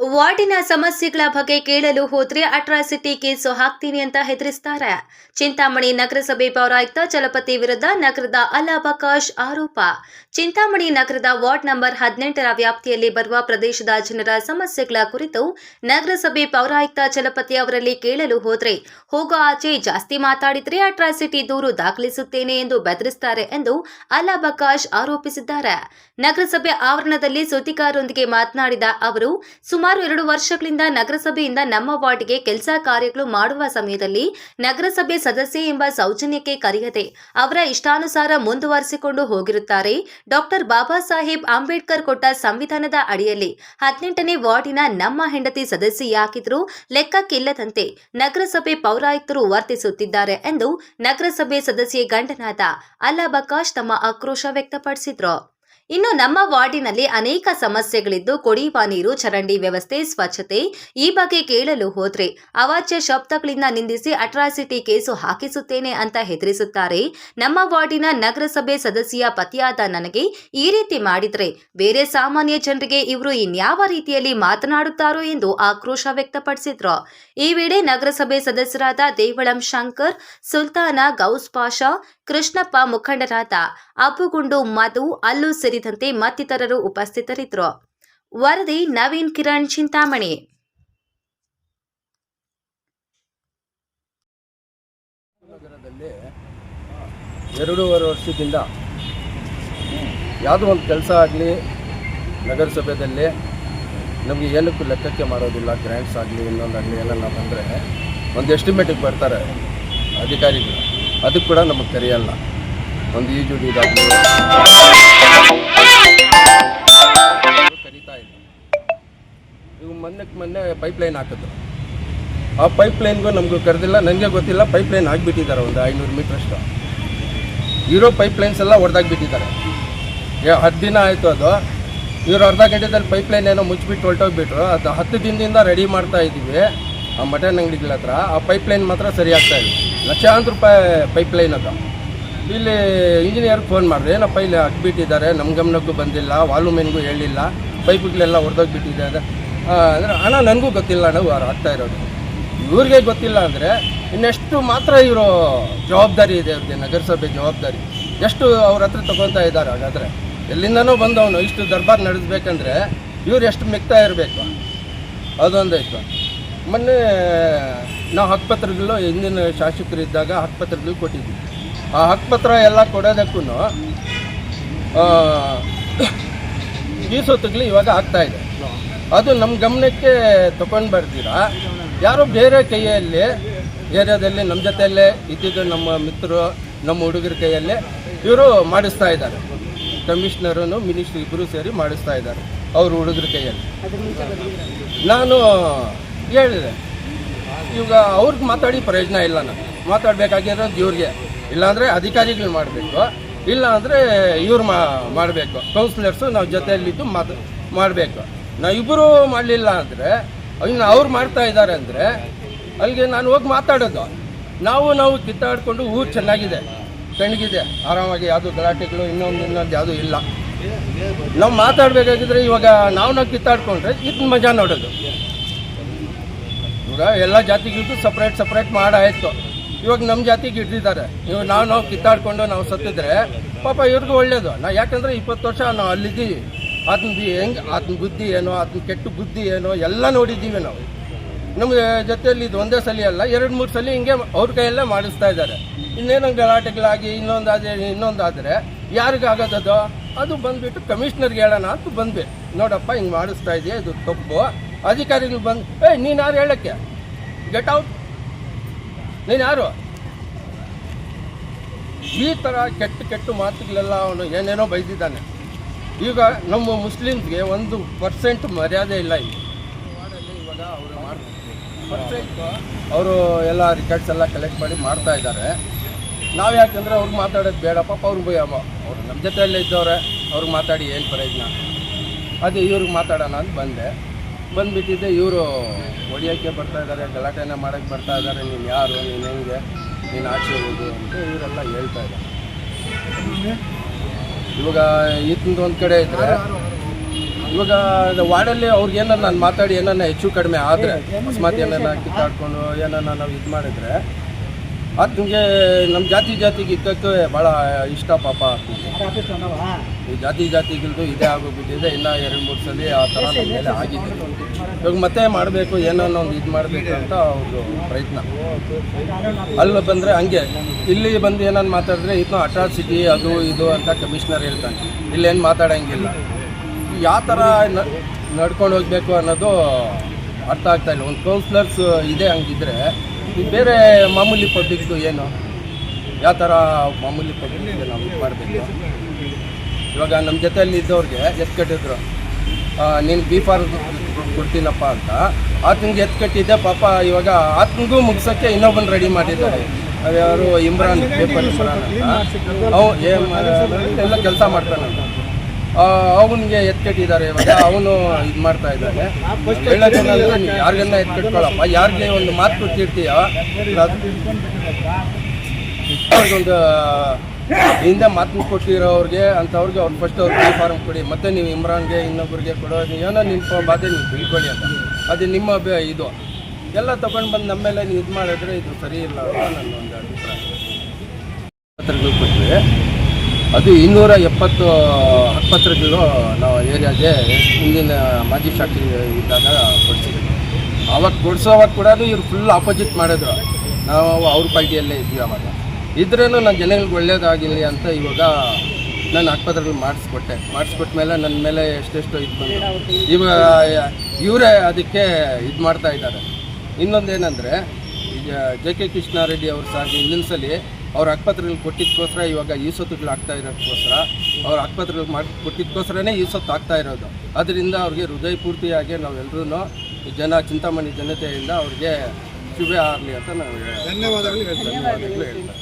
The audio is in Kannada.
ವಾರ್ಡಿನ ಸಮಸ್ಯೆಗಳ ಬಗ್ಗೆ ಕೇಳಲು ಹೋದ್ರೆ ಅಟ್ರಾಸಿಟಿ ಕೇಸು ಹಾಕ್ತೀನಿ ಅಂತ ಹೆದರಿಸ್ತಾರೆ. ಚಿಂತಾಮಣಿ ನಗರಸಭೆ ಪೌರಾಯುಕ್ತ ಚಲಪತಿ ವಿರುದ್ಧ ನಗರದ ಅಲಾಬಕಾಶ್ ಆರೋಪ. ಚಿಂತಾಮಣಿ ನಗರದ ವಾರ್ಡ್ ನಂಬರ್ ಹದಿನೆಂಟರ ವ್ಯಾಪ್ತಿಯಲ್ಲಿ ಬರುವ ಪ್ರದೇಶದ ಜನರ ಸಮಸ್ಯೆಗಳ ಕುರಿತು ನಗರಸಭೆ ಪೌರಾಯುಕ್ತ ಚಲಪತಿ ಅವರಲ್ಲಿ ಕೇಳಲು ಹೋದ್ರೆ, ಹೋಗೋ ಆಚೆ ಜಾಸ್ತಿ ಮಾತಾಡಿದ್ರೆ ಅಟ್ರಾಸಿಟಿ ದೂರು ದಾಖಲಿಸುತ್ತೇನೆ ಎಂದು ಬೆದರಿಸುತ್ತಾರೆ ಎಂದು ಅಲಾಬಕಾಶ್ ಆರೋಪಿಸಿದ್ದಾರೆ. ನಗರಸಭೆ ಆವರಣದಲ್ಲಿ ಸುದ್ದಿಗಾರರೊಂದಿಗೆ ಮಾತನಾಡಿದ ಅವರು, ಸುಮಾರು ಎರಡು ವರ್ಷಗಳಿಂದ ನಗರಸಭೆಯಿಂದ ನಮ್ಮ ವಾರ್ಡ್ಗೆ ಕೆಲಸ ಕಾರ್ಯಗಳು ಮಾಡುವ ಸಮಯದಲ್ಲಿ ನಗರಸಭೆ ಸದಸ್ಯೆ ಎಂಬ ಸೌಜನ್ಯಕ್ಕೆ ಕರೆಯದೆ ಅವರ ಇಷ್ಟಾನುಸಾರ ಮುಂದುವರಿಸಿಕೊಂಡು ಹೋಗಿರುತ್ತಾರೆ. ಡಾಕ್ಟರ್ ಬಾಬಾ ಸಾಹೇಬ್ ಅಂಬೇಡ್ಕರ್ ಕೊಟ್ಟ ಸಂವಿಧಾನದ ಅಡಿಯಲ್ಲಿ ಹದಿನೆಂಟನೇ ವಾರ್ಡಿನ ನಮ್ಮ ಹೆಂಡತಿ ಸದಸ್ಯೆಯಾಗಿದ್ರು ಲೆಕ್ಕಕ್ಕಿಲ್ಲದಂತೆ ನಗರಸಭೆ ಪೌರಾಯುಕ್ತರು ವರ್ತಿಸುತ್ತಿದ್ದಾರೆ ಎಂದು ನಗರಸಭೆ ಸದಸ್ಯೆ ಗಂಡನಾದ ಅಲ್ಲಾಬಕಾಶ್ ತಮ್ಮ ಆಕ್ರೋಶ ವ್ಯಕ್ತಪಡಿಸಿದ್ರು. ಇನ್ನು ನಮ್ಮ ವಾರ್ಡಿನಲ್ಲಿ ಅನೇಕ ಸಮಸ್ಯೆಗಳಿದ್ದು ಕುಡಿಯುವ ನೀರು, ಚರಂಡಿ ವ್ಯವಸ್ಥೆ, ಸ್ವಚ್ಛತೆ ಈ ಬಗ್ಗೆ ಕೇಳಲು ಹೋದ್ರೆ ಅವಾಚ್ಯ ಶಬ್ದಗಳಿಂದ ನಿಂದಿಸಿ ಅಟ್ರಾಸಿಟಿ ಕೇಸು ಹಾಕಿಸುತ್ತೇನೆ ಅಂತ ಹೆದರಿಸುತ್ತಾರೆ. ನಮ್ಮ ವಾರ್ಡಿನ ನಗರಸಭೆ ಸದಸ್ಯ ಪತಿಯಾದ ನನಗೆ ಈ ರೀತಿ ಮಾಡಿದ್ರೆ ಬೇರೆ ಸಾಮಾನ್ಯ ಜನರಿಗೆ ಇವರು ಇನ್ಯಾವ ರೀತಿಯಲ್ಲಿ ಮಾತನಾಡುತ್ತಾರೋ ಎಂದು ಆಕ್ರೋಶ ವ್ಯಕ್ತಪಡಿಸಿದ್ರು. ಈ ವೇಳೆ ನಗರಸಭೆ ಸದಸ್ಯರಾದ ದೇವಳಂ ಶಂಕರ್, ಸುಲ್ತಾನ ಗೌಸ್ ಪಾಷಾ, ಕೃಷ್ಣಪ್ಪ ಮುಖಂಡರಾದ ಅಪ್ಪುಗುಂಡು ಮಧು, ಅಲ್ಲು ಸೇರಿದಂತೆ ಮತ್ತಿತರರು ಉಪಸ್ಥಿತರಿದ್ದರು. ವರದಿ ನವೀನ್ ಕಿರಣ್ ಚಿಂತಾಮಣಿ. ಎರಡೂವರೆ ವರ್ಷದಿಂದ ಯಾವುದೋ ಒಂದು ಕೆಲಸ ಆಗಲಿ, ನಗರಸಭೆಯಲ್ಲಿ ನಮಗೆ ಏನಕ್ಕೂ ಲೆಕ್ಕಕ್ಕೆ ಮಾಡೋದಿಲ್ಲ ಗ್ರ್ಯಾಂಟ್ಸ್ ಆಗಲಿ ಇನ್ನೊಂದಾಗಲಿ ಏನಲ್ಲ ಬಂದರೆ ಒಂದು ಎಸ್ಟಿಮೇಟಿಗೆ ಬರ್ತಾರೆ ಅಧಿಕಾರಿಗಳು. ಅದಕ್ಕೆ ಕೂಡ ನಮಗೆ ಕರೆಯಲ್ಲ ಒಂದು ಈಜು ಇದಾಗಲಿ ಕರೀತಾ ಇವು ಲೈನ್ ಮೊನ್ನೆ ಪೈಪ್ಲೈನ್ ಹಾಕಿದ್ರು. ಆ ಪೈಪ್ ಲೈನ್ಗೂ ನಮಗೂ ಕರೆದಿಲ್ಲ. ನನಗೆ ಗೊತ್ತಿಲ್ಲ ಪೈಪ್ ಲೈನ್ ಆಗಿಬಿಟ್ಟಿದ್ದಾರೆ ಒಂದು ಐನೂರು ಮೀಟ್ರಷ್ಟು ಇರೋ ಪೈಪ್ ಲೈನ್ಸ್ ಎಲ್ಲ ಹೊಡೆದಾಗ್ಬಿಟ್ಟಿದ್ದಾರೆ ಹತ್ತು ದಿನ ಆಯಿತು ಅದು. ಇವರು ಅರ್ಧ ಗಂಟೆದಲ್ಲಿ ಪೈಪ್ ಲೈನ್ ಏನೋ ಮುಚ್ಚಿಬಿಟ್ಟು ಹೊರಟೋಗ್ಬಿಟ್ರು. ಅದು ಹತ್ತು ದಿನದಿಂದ ರೆಡಿ ಮಾಡ್ತಾ ಇದ್ದೀವಿ ಆ ಮಟನ್ ಅಂಗಡಿಗಳ ಹತ್ರ. ಆ ಪೈಪ್ ಲೈನ್ ಮಾತ್ರ ಸರಿ ಆಗ್ತಾ ಇದೆ ಲಕ್ಷಾಂತರ ರೂಪಾಯಿ ಪೈಪ್ ಲೈನ್ ಅದು. ಇಲ್ಲಿ ಇಂಜಿನಿಯರ್ ಫೋನ್ ಮಾಡಿದೆ, ಏನಪ್ಪ ಇಲ್ಲಿ ಹಾಕ್ಬಿಟ್ಟಿದ್ದಾರೆ ನಮ್ಮ ಗಮನಕ್ಕೂ ಬಂದಿಲ್ಲ, ವಾಲ್ಯೂಮೆನ್ಗೂ ಹೇಳಿಲ್ಲ, ಪೈಪ್ಗಳೆಲ್ಲ ಹೊಡೆದೋಗ್ಬಿಟ್ಟಿದೆ ಅದು ಅಂದರೆ ಹಣ ನನಗೂ ಗೊತ್ತಿಲ್ಲ, ನಾವು ಆಗ್ತಾ ಇರೋದು. ಇವ್ರಿಗೆ ಗೊತ್ತಿಲ್ಲ ಅಂದರೆ ಇನ್ನೆಷ್ಟು ಮಾತ್ರ ಇವರು ಜವಾಬ್ದಾರಿ ಇದೆ ಅವ್ರಿಗೆ, ನಗರಸಭೆ ಜವಾಬ್ದಾರಿ. ಎಷ್ಟು ಅವ್ರ ಹತ್ರ ತೊಗೊತಾ ಇದ್ದಾರೆ ಹಾಗಾದರೆ. ಎಲ್ಲಿಂದನೂ ಬಂದವನು, ಇಷ್ಟು ದರ್ಬಾರ್ ನಡೆಸ್ಬೇಕಂದ್ರೆ ಇವ್ರು ಎಷ್ಟು ಮಿಕ್ತಾ ಇರಬೇಕು? ಅದೊಂದಾಯ್ತು ಮೊನ್ನೆ ನಾವು ಆಸ್ಪತ್ರೆಗಳು ಹಿಂದಿನ ಶಾಸಕರು ಇದ್ದಾಗ ಹಕ್ಕುಪತ್ರಗಳು ಕೊಟ್ಟಿದ್ವಿ. ಆ ಹಕ್ಕುಪತ್ರ ಎಲ್ಲ ಕೊಡೋದಕ್ಕೂ ಈ ಸೊತ್ತುಗಳು ಇವಾಗ ಆಗ್ತಾ ಇದೆ. ಅದು ನಮ್ಮ ಗಮನಕ್ಕೆ ತಗೊಂಡು ಬರ್ತೀರಾ? ಯಾರೋ ಬೇರೆ ಕೈಯಲ್ಲಿ, ಏರಿಯಾದಲ್ಲಿ ನಮ್ಮ ಜೊತೆಯಲ್ಲೇ ಇದ್ದಿದ್ದು ನಮ್ಮ ಮಿತ್ರರು, ನಮ್ಮ ಹುಡುಗರ ಕೈಯಲ್ಲಿ ಇವರು ಮಾಡಿಸ್ತಾ ಇದ್ದಾರೆ. ಕಮಿಷನರನ್ನು ಮಿನಿಸ್ಟ್ರಿ ಇಬ್ಬರು ಸೇರಿ ಮಾಡಿಸ್ತಾ ಇದ್ದಾರೆ, ಅವ್ರ ಹುಡುಗರ ಕೈಯಲ್ಲಿ. ನಾನು ಹೇಳಿದೆ, ಇವಾಗ ಅವ್ರಿಗೆ ಮಾತಾಡಿ ಪ್ರಯೋಜನ ಇಲ್ಲ ನಾನು ಮಾತಾಡಬೇಕಾಗಿರೋದು ಇವ್ರಿಗೆ. ಇಲ್ಲಾಂದರೆ ಅಧಿಕಾರಿಗಳು ಮಾಡಬೇಕು. ಇಲ್ಲ ಅಂದರೆ ಇವ್ರು ಮಾಡಬೇಕು. ಕೌನ್ಸಿಲರ್ಸು ನಾವು ಜೊತೆಯಲ್ಲಿದ್ದು ಮಾತು, ಮಾಡಬೇಕು. ನಾವು ಇಬ್ಬರು ಮಾಡಲಿಲ್ಲ ಅಂದರೆ, ಇನ್ನು ಅವ್ರು ಮಾಡ್ತಾ ಇದ್ದಾರೆ ಅಂದರೆ, ಅಲ್ಲಿಗೆ ನಾನು ಹೋಗಿ ಮಾತಾಡೋದು. ನಾವು ನಾವು ಕಿತ್ತಾಡಿಕೊಂಡು ಊರು ಚೆನ್ನಾಗಿದೆ. ತಣ್ಣಗಿದೆ. ಆರಾಮಾಗಿ ಯಾವುದು ಗಲಾಟೆಗಳು, ಇನ್ನೊಂದು ಇನ್ನೊಂದು ಯಾವುದೂ ಇಲ್ಲ. ನಾವು ಮಾತಾಡಬೇಕಾಗಿದ್ರೆ ಇವಾಗ ನಾವು ನಾವು ಕಿತ್ತಾಡ್ಕೊಂಡ್ರೆ ಇದನ್ನ ಮಜಾ ನೋಡೋದು. ಇವಾಗ ಎಲ್ಲ ಜಾತಿಗಳಿಗೂ ಸಪ್ರೇಟ್ ಸಪ್ರೇಟ್ ಮಾಡಾಯ್ತು. ಇವಾಗ ನಮ್ಮ ಜಾತಿಗೆ ಹಿಡ್ದಿದ್ದಾರೆ. ಇವಾಗ ನಾವು ನಾವು ಕಿತ್ತಾಡ್ಕೊಂಡು ನಾವು ಸತ್ತಿದ್ರೆ ಪಾಪ ಇವ್ರಿಗೂ ಒಳ್ಳೇದು. ನಾ ಯಾಕಂದರೆ ಇಪ್ಪತ್ತು ವರ್ಷ ನಾವು ಅಲ್ಲಿದ್ದೀವಿ. ಅದನ್ನ ಹೆಂಗೆ ಅದನ್ನ ಬುದ್ಧಿ ಏನೋ ಅದನ್ನ ಕೆಟ್ಟ ಬುದ್ಧಿ ಏನೋ ಎಲ್ಲ ನೋಡಿದ್ದೀವಿ ನಾವು. ನಮ್ಮ ಜೊತೆಯಲ್ಲಿ ಇದು ಒಂದೇ ಸಲ ಅಲ್ಲ, ಎರಡು ಮೂರು ಸಲ ಹಿಂಗೆ ಅವ್ರ ಕೈಯಲ್ಲೇ ಮಾಡಿಸ್ತಾ ಇದ್ದಾರೆ. ಇನ್ನೇನೋ ಗಲಾಟೆಗಳಾಗಿ, ಇನ್ನೊಂದಾದ್ರೆ, ಇನ್ನೊಂದಾದರೆ ಯಾರಿಗಾಗೋದದು? ಅದು ಬಂದುಬಿಟ್ಟು ಕಮಿಷನರ್ಗೆ ಹೇಳೋಣ ಅಂತ ಬಂದ್ವಿ. ನೋಡಪ್ಪ, ಹಿಂಗೆ ಮಾಡಿಸ್ತಾ ಇದೆಯಾ, ಇದು ತಪ್ಪು. ಅಧಿಕಾರಿಗಳು ಬಂದು, ಏಯ್, ನೀನು ಯಾರು ಹೇಳೋಕ್ಕೆ? ಗೆಟ್ ಔಟ್ ನೀನು ಯಾರು? ಈ ಥರ ಕೆಟ್ಟ ಕೆಟ್ಟ ಮಾತುಗಳೆಲ್ಲ ಅವನು ಏನೇನೋ ಬೈದಿದ್ದಾನೆ. ಈಗ ನಮ್ಮ ಮುಸ್ಲಿಮ್ಸ್ಗೆ ಒಂದು ಪರ್ಸೆಂಟ್ ಮರ್ಯಾದೆ ಇಲ್ಲ ಇಲ್ಲಿ. ಇವಾಗ ಅವರು ಪರ್ಸೆಂಟ್ ಅವರು ಎಲ್ಲ ರಿಕಾರ್ಡ್ಸ್ ಎಲ್ಲ ಕಲೆಕ್ಟ್ ಮಾಡಿ ಮಾಡ್ತಾ ಇದ್ದಾರೆ. ನಾವು ಯಾಕಂದರೆ ಅವ್ರಿಗೆ ಮಾತಾಡೋದು ಬೇಡ ಪಾಪ ಅವ್ರಿಗೆ ಅವರು ನಮ್ಮ ಜೊತೆಯಲ್ಲೇ ಇದ್ದವ್ರೆ ಅವ್ರಿಗೆ ಮಾತಾಡಿ ಏನು ಪ್ರಯೋಜನ? ಅದೇ ಇವ್ರಿಗೆ ಮಾತಾಡೋಣ ಅಂತ ಬಂದೆ. ಬಂದುಬಿಟ್ಟಿದ್ದೆ, ಇವರು ಹೊಡಿಯೋಕ್ಕೆ ಬರ್ತಾ ಇದ್ದಾರೆ, ಗಲಾಟೆನ ಮಾಡೋಕ್ಕೆ ಬರ್ತಾ ಇದ್ದಾರೆ, ನೀನು ಯಾರು, ನೀನು ಹೆಂಗೆ, ನೀನು ಆಚೆ ಹೋಗು ಅಂತ ಇವರೆಲ್ಲ ಹೇಳ್ತಾ ಇದ್ದಾರೆ. ಇವಾಗ ಈತಂದು ಒಂದು ಕಡೆ ಇದ್ದರೆ ಇವಾಗ ವಾರ್ಡಲ್ಲಿ ಅವ್ರಿಗೆ ನಾನು ಮಾತಾಡಿ ಏನನ್ನ ಹೆಚ್ಚು ಕಡಿಮೆ ಆದರೆ ಅಕಸ್ಮಾತ್ ಏನನ್ನ ಕಿತ್ತಾಡ್ಕೊಂಡು ಏನನ್ನ ನಾವು ಇದು ಮಾಡಿದ್ರೆ ಆತನಿಗೆ ನಮ್ಮ ಜಾತಿ ಜಾತಿಗೆ ಇದ್ದಕ್ಕೆ ಭಾಳ ಇಷ್ಟ ಪಾಪ ಈ ಜಾತಿ ಜಾತಿಗಿಲ್ದು ಇದೇ ಆಗೋಗ್ಬಿಟ್ಟಿದೆ ಇನ್ನ ಎರಡು ಮೂರು ಸಲ ಆ ಥರ ನಮ್ಮ ಮೇಲೆ ಆಗಿದೆ. ಇವಾಗ ಮತ್ತೆ ಮಾಡಬೇಕು ಏನೋ ಒಂದು ಇದು ಮಾಡಬೇಕು ಅಂತ ಅವ್ರದ್ದು ಪ್ರಯತ್ನ. ಅಲ್ಲಿ ಬಂದರೆ ಹಂಗೆ. ಇಲ್ಲಿ ಬಂದು ಏನನ್ನು ಮಾತಾಡಿದ್ರೆ ಇದನ್ನು ಅಟ್ರಾಸಿಟಿ ಅದು ಇದು ಅಂತ ಕಮಿಷನರ್ ಹೇಳ್ತಾನೆ. ಇಲ್ಲೇನು ಮಾತಾಡೋಂಗಿಲ್ಲ. ಯಾವ ಥರ ನಡ್ಕೊಂಡು ಹೋಗ್ಬೇಕು ಅನ್ನೋದು ಅರ್ಥ ಆಗ್ತಾ ಇಲ್ಲ. ಒಂದು ಕೌನ್ಸಿಲರ್ಸ್ ಇದೆ ಹಂಗಿದ್ರೆ ಬೇರೆ ಮಾಮೂಲಿ ಪಬ್ಲಿಕ್ದು ಏನು? ಯಾವ ಥರ ಮಾಮೂಲಿ ಪಬ್ಲಿಕ್ಗೆ ನಾವು ಇದು ಮಾಡಬೇಕು? ಇವಾಗ ನಮ್ಮ ಜೊತೆಯಲ್ಲಿ ಇದ್ದವ್ರಿಗೆ ಎತ್ ಕಟ್ಟಿದ್ರು. ನೀನು ಬಿ ಫಾರ್ ಕೊಡ್ತೀನಪ್ಪ ಅಂತ. ಆತನಿಗೆ ಎತ್ ಕಟ್ಟಿದ್ದೆ, ಪಾಪ ಇವಾಗ ಆತನಿಗೂ ಮುಗಿಸೋಕ್ಕೆ ಇನ್ನೊಬ್ಬನ ರೆಡಿ ಮಾಡಿದ್ದಾರೆ. ಅದ್ಯಾರು ಇಮ್ರಾನ್, ಪೇಪರ್ ಇಮ್ರಾನ್ ಅಂತ. ಅವು ಎಲ್ಲ ಕೆಲಸ ಮಾಡ್ತಾನಂತ. ಅವನಿಗೆ ಎತ್ಕಟ್ಟಿದ್ದಾರೆ ಅವನು ಇದು ಮಾಡ್ತಾ ಇದ್ದಾನೆ. ಹೇಳೋದೇನಂದ್ರೆ ನೀವು ಯಾರಿಗನ್ನ ಎತ್ ಯಾರಿಗೆ ಒಂದು ಮಾತು ಕೊಟ್ಟಿರ್ತೀಯ ಒಂದು ಹಿಂದೆ ಮಾತು ಕೊಟ್ಟಿರೋರಿಗೆ, ಅಂಥವ್ರಿಗೆ ಅವ್ರು ಫಸ್ಟ್ ಅವ್ರು ಫಾರ್ಮ್ ಕೊಡಿ. ಮತ್ತೆ ನೀವು ಇಮ್ರಾನ್ಗೆ ಇನ್ನೊಬ್ರಿಗೆ ಕೊಡೋ ಏನೋ ನಿಮ್ಮ ಬಾಧೆ ನೀವು ತಿಳ್ಕೊಳ್ಳಿ ಅಂತ. ಅದು ನಿಮ್ಮ ಇದು. ಎಲ್ಲ ತಗೊಂಡು ಬಂದು ನಮ್ಮ ಮೇಲೆ ನೀವು ಇದು ಮಾಡಿದ್ರೆ ಇದು ಸರಿ ಇಲ್ಲ ನನ್ನ ಒಂದು ಅಭಿಪ್ರಾಯ. ಪತ್ರಗಳು ಕೊಟ್ವಿ. ಅದು ಇನ್ನೂರ ಎಪ್ಪತ್ತು ಹಕ್ಕಪತ್ರಗಳು ನಾವು ಏರಿಯಾಗೆ ಹಿಂದಿನ ಮಾಜಿ ಶಾಖೆ ಇದ್ದಾಗ ಕೊಡಿಸಿದ್ವಿ ಅವಾಗ ಕೊಡಿಸೋವಾಗ ಕೂಡ ಇವ್ರು ಫುಲ್ ಆಪೋಸಿಟ್ ಮಾಡಿದ್ರು. ನಾವು ಅವ್ರ ಪಾರ್ಟಿಯಲ್ಲೇ ಇದ್ವಿ ಅವಾಗ ಇದ್ರೂ ನಾನು ಜನಗಳಿಗೆ ಒಳ್ಳೇದಾಗಿರಲಿ ಅಂತ ಇವಾಗ ನಾನು ಆಸ್ಪತ್ರೆಗಳು ಮಾಡಿಸ್ಕೊಟ್ಟೆ. ಮಾಡಿಸ್ಕೊಟ್ಮೇಲೆ ನನ್ನ ಮೇಲೆ ಎಷ್ಟೆಷ್ಟು ಇದು ಬಂತು. ಇವಾಗ ಇವರೇ ಅದಕ್ಕೆ ಇದು ಮಾಡ್ತಾ ಇದ್ದಾರೆ. ಇನ್ನೊಂದೇನೆಂದರೆ, ಈಗ ಜೆ ಕೆ ಕೃಷ್ಣಾರೆಡ್ಡಿ ಅವರು ಸಹ ಹಿಂದಿನ ಸಲ ಅವ್ರ ಆಸ್ಪತ್ರೆಗಳು ಕೊಟ್ಟಿದ್ದಕ್ಕೋಸ್ಕರ ಇವಾಗ ಈ ಸೊತ್ತುಗಳು ಆಗ್ತಾ ಇರೋದಕ್ಕೋಸ್ಕರ ಅವ್ರ ಆಸ್ಪತ್ರೆಗಳು ಮಾಡಿ ಕೊಟ್ಟಿದ್ದಕ್ಕೋಸ್ಕರನೇ ಈ ಸೊತ್ತು ಆಗ್ತಾ ಇರೋದು. ಅದರಿಂದ ಅವ್ರಿಗೆ ಹೃದಯಪೂರ್ತಿಯಾಗಿ ನಾವೆಲ್ಲರೂ ಜನ ಚಿಂತಾಮಣಿ ಜನತೆಯಿಂದ ಅವ್ರಿಗೆ ಶುಭ ಆಗಲಿ ಅಂತ ನಾವು ಧನ್ಯವಾದಗಳು ಹೇಳ್ತಾರೆ